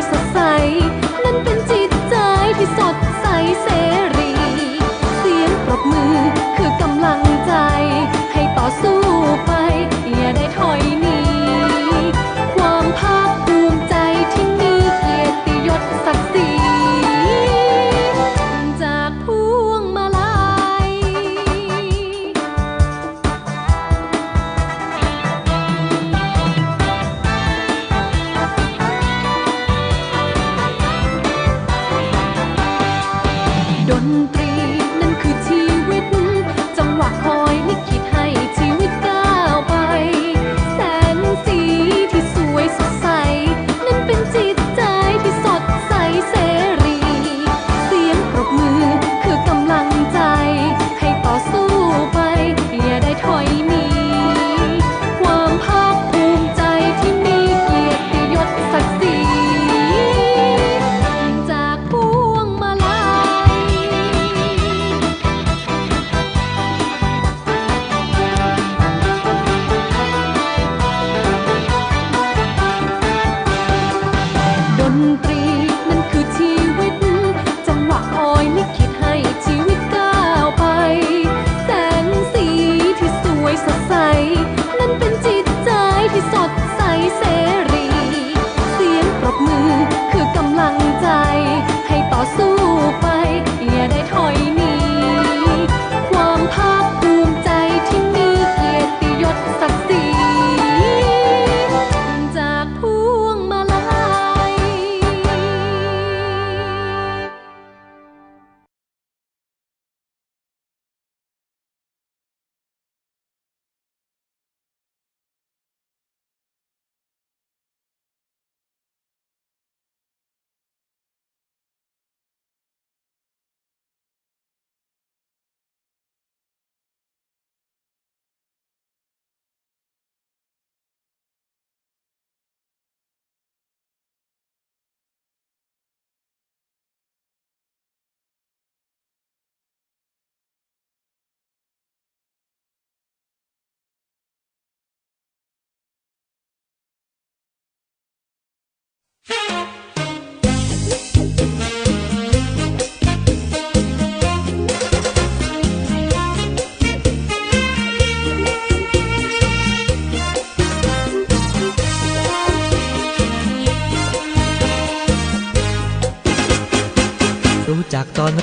voice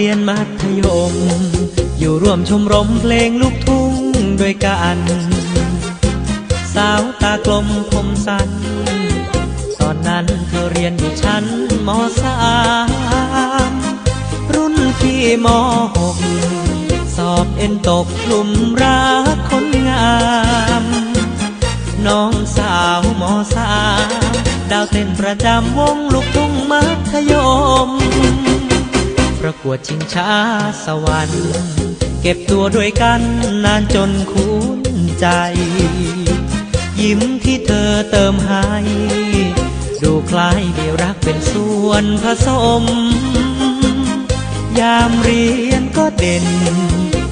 เรียนมัธยม อยู่ร่วมชมรมเพลงลูกทุ่งด้วยกัน สาวตากลมคมสัน ตอนนั้นเธอเรียนอยู่ชั้นมสามรุ่นพี่มหกสอบเอ็นตกกลุ่มรักคนงาม น้องสาวมสามดาวเต้นประจำวงลูกทุ่งมัธยม ประกวดชิงช้าสวรรค์ เก็บตัวด้วยกันนานจนคุ้นใจ ยิ้มที่เธอเติมให้ ดูคล้ายเดียวรักเป็นส่วนผสม ยามเรียนก็เด่น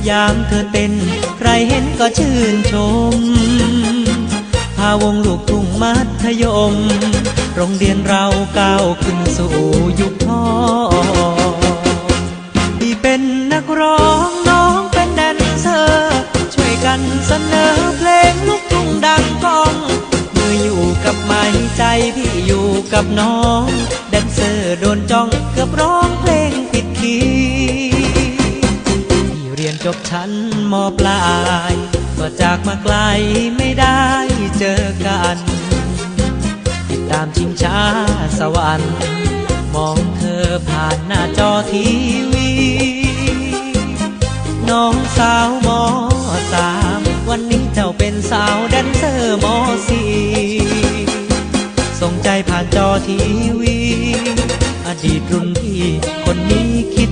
ยามเธอเต้น ใครเห็นก็ชื่นชม พาวงลูกทุ่งมัธยม โรงเรียนเราก้าวขึ้นสู่ยุคพ่อที่ กับน้องแดนเซอร์โดนจ้องเกือบร้องเพลงผิดคีย์พี่เรียนจบชั้นมปลาย ก็จากมาไกลไม่ได้เจอกันติดตามชิงช้าสวรรค์มองเธอผ่านหน้าจอทีวี น้องสาวมอสามวันนี้เจ้าเป็นสาวแดนเซอร์มอสี่ส่งใจผ่าน ทีวี อดีตรุ่นพี่คนนี้คิด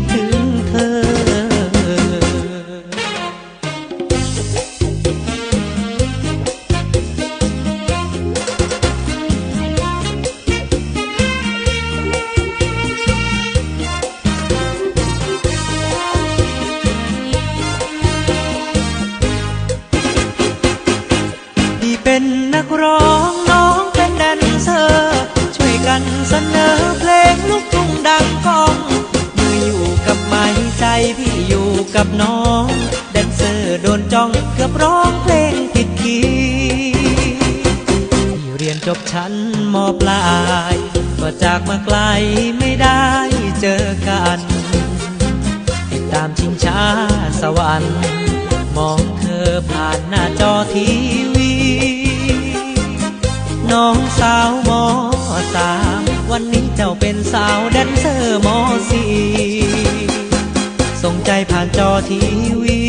ชิงช้าสวรรค์ มองเธอผ่านหน้าจอทีวี น้องสาวมอสามวันนี้เจ้าเป็นสาวแดนเซอร์มอสี่ส่งใจผ่านจอทีวี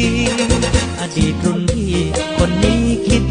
อดีตรุ่นพี่คนนี้คิด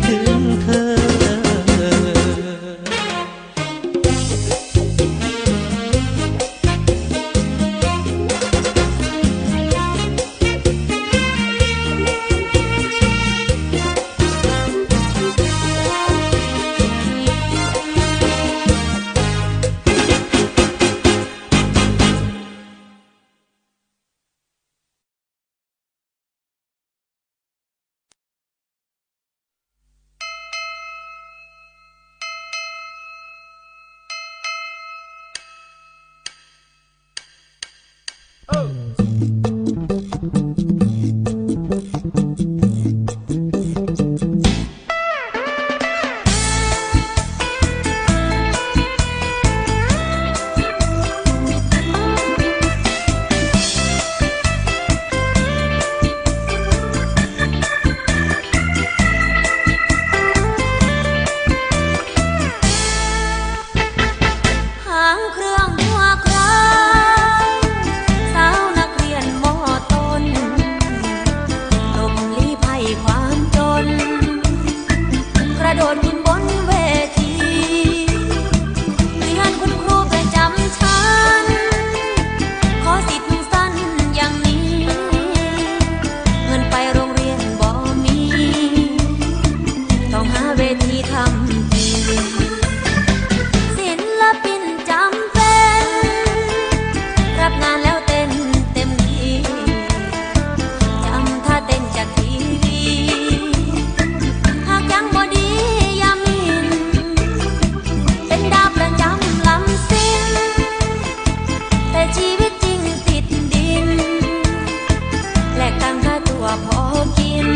น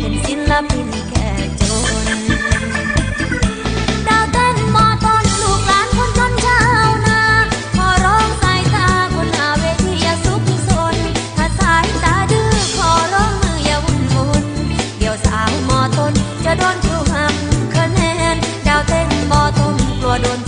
เป็นศิลปินแค่จน ดาวเต้นมอตนลูกหลานคนจนชานาพอร้องสายตาคนหาเวทีอย่าซุกซนถ้าสายตาดื้อขอร้องมืออย่าวนวนเดี๋ยวสาวมอตนจะโดนครูหักคะแนน ดาวเต้นมอต้นกลัวโดน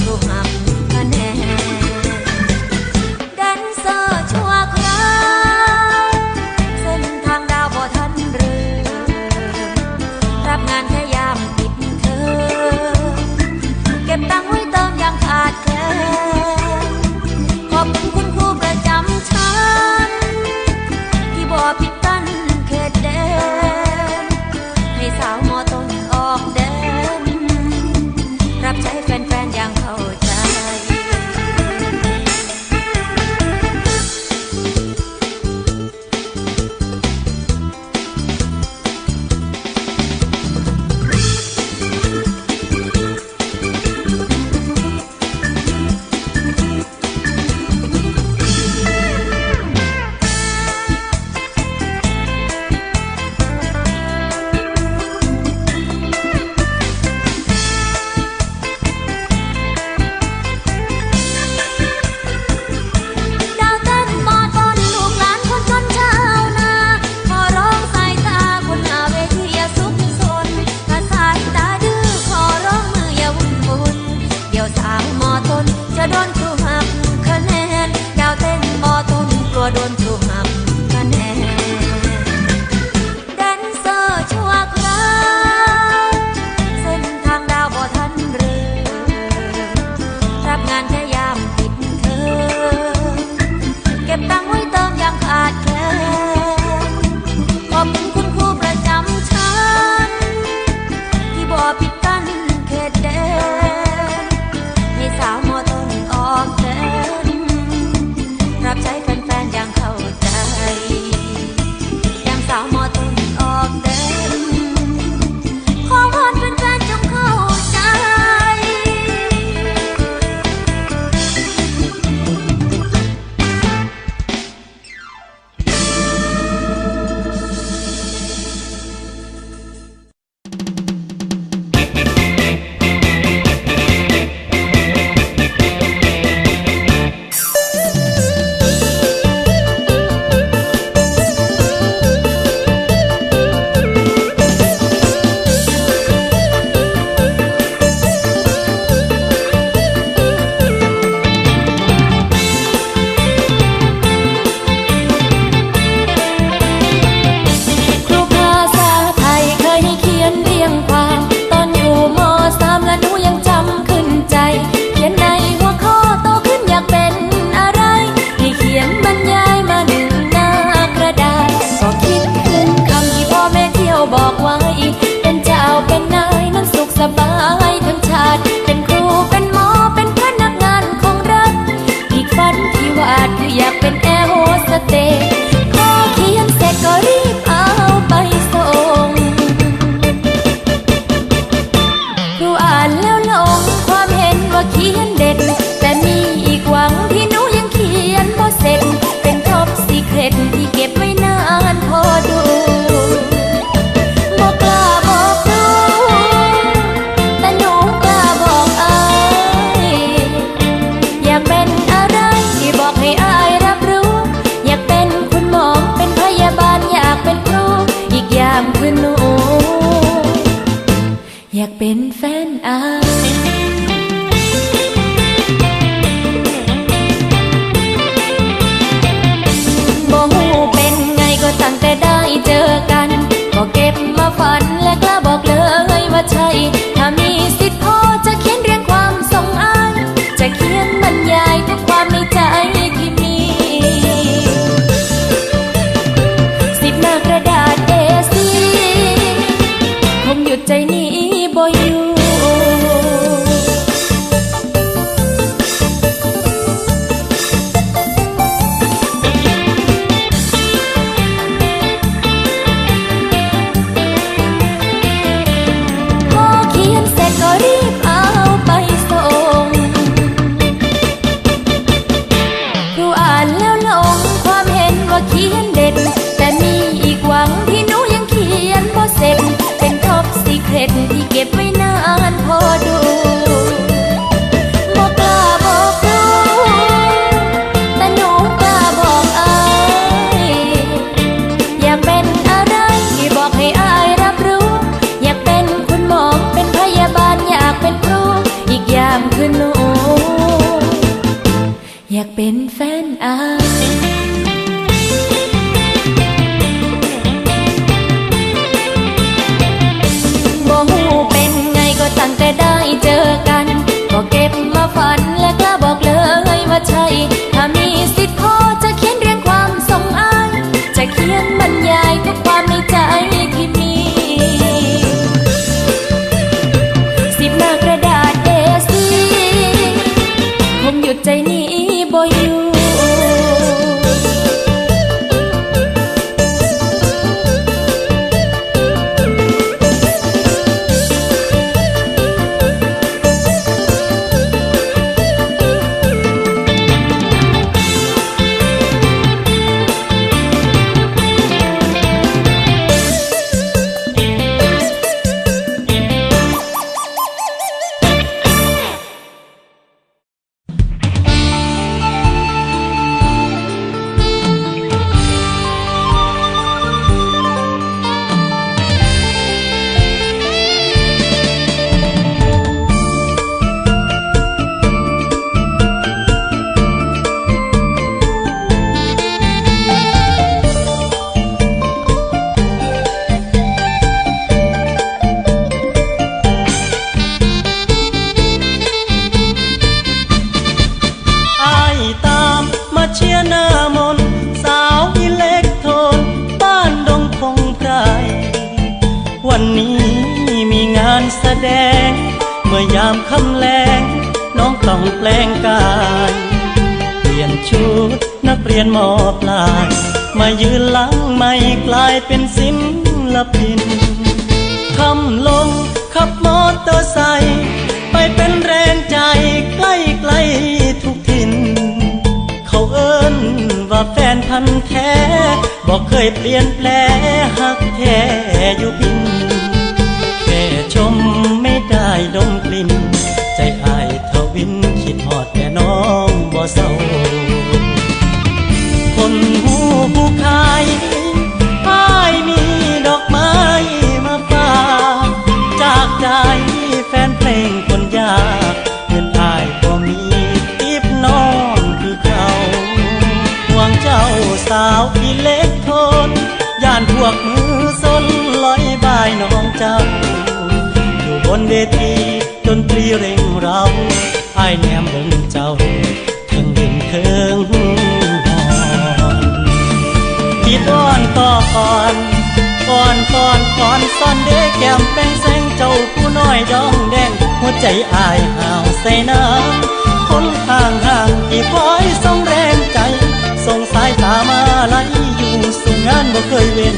นี้บ่ ดง เมื่อยามคำแลง น้องต้องแปลงกาย เปลี่ยนชุดนักเรียนมอปลาย มายืนหลังไม่กลายเป็นศิลปินคำลงขับมอเตอร์ไซค์ไปเป็นแรงใจใกล้ใกลทุกทิน เขาเอิ้นว่าแฟนพันแท้บอกเคยเปลี่ยนแปลหักแท้อยู่พิน กลิ่น ใจอายทวินคิดหอดแต่น้องบ่เศร้า คนหูผู้ขายอายมีดอกไม้มาฝากจากใจแฟนเพลงคนยากเงินอายก็มีติบน้องคือเขาห่วงเจ้าสาวที่เล็กทนย่านพวกมือสนลอยบายน้องเจ้าอยู่บนเวที นตรีเร่งเราไอ้แนมเบิ่งเจ้าเทิงเด่นเทิงหอนพี่ต้อนต่อก่อนก่อนก่อนก่อนซ่อนเด็กแก้มแป้งแสงเจ้าผู้น้อยดองแดงหัวใจอายหาวใส่น้ำคนห่างห่างที่คอยส่งแรงใจส่งสายตามาไหลอยู่สู่งานบ่เคยเว้น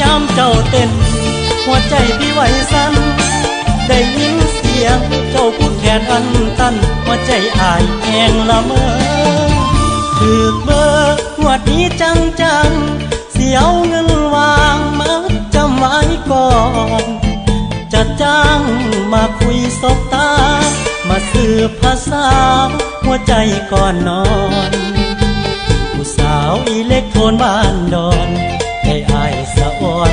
ยามเจ้าเต้นหัวใจพี่ไหวสั่นได้ยิน ยงเจ้าพูดแทนอันตันหัวใจอายแหงละเมอถือเบอร์หัวดนี้จังจังเสียวเงินวางมาจำไว้ก่อน จะจ้างมาคุยสบตา มาสืบภาษาหัวใจก่อนนอนผู้สาวอีเล็กโทนบ้านดอนให้อายสะอ่อน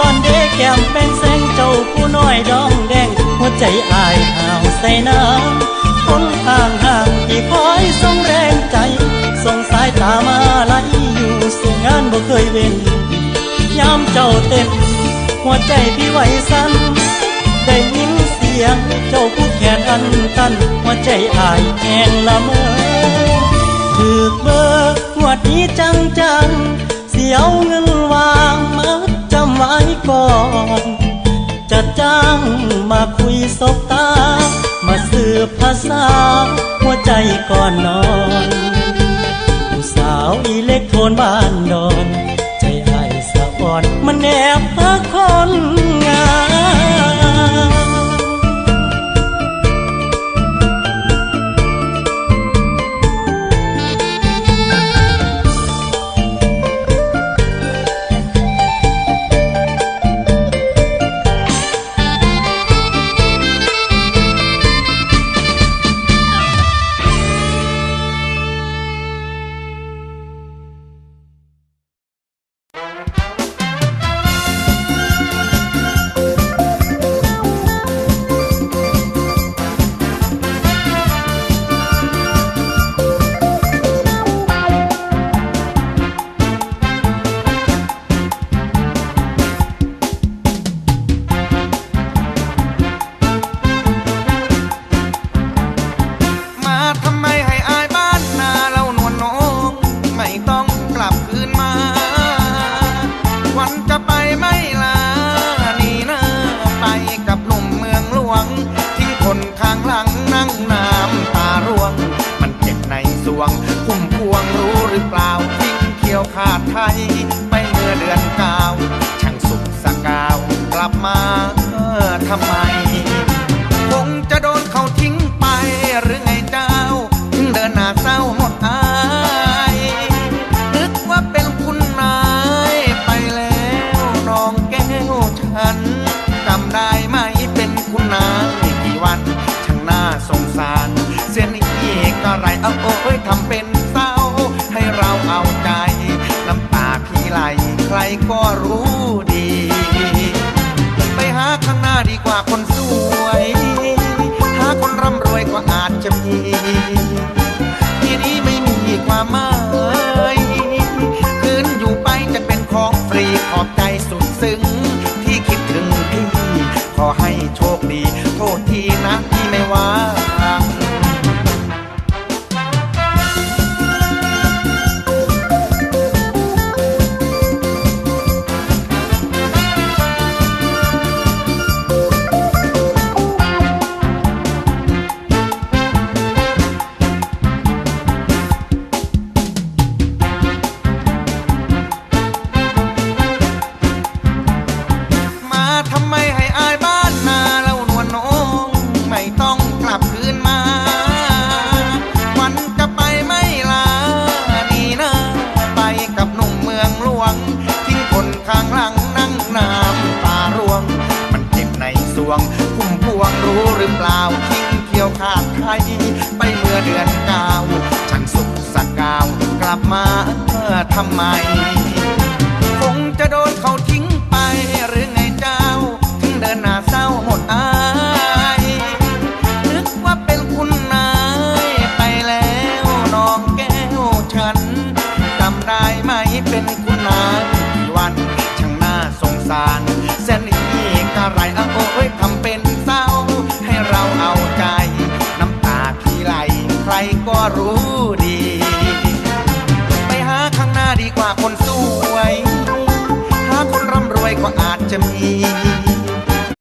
ตอนเด็กแก้มเป็นแสงเจ้าผู้น้อยดองแดง หัวใจอายห่าวใส่น้ำคนทางห่างที่คอยส่งแรงใจ ส่งสายตามาไหลอยู่สู่งงานบ่เคยเว้นยามเจ้าเต็ม หัวใจพี่ไหวสั่นได้ยินเสียงเจ้าผู้แขนอันตัน หัวใจอายแหงละเมอถึกเบอร์หัวนี้จังจังเสียวเงินวางมา อน จะจ้างมาคุยสบตา มาสืบภาษา หัวใจก่อนนอนสาวอิเล็กโทรนบ้านด ลับมาทำไม ขอให้โชคดี โทษทีนะที่ไม่ว่า วงพุ่มพวงรู้หรือเปล่าทิ้งเที่ยวขาดใครไปเมื่อเดือนเก้าฉันสุขสักกาวกลับมาเมื่อทำไม คงจะโดนเขา barro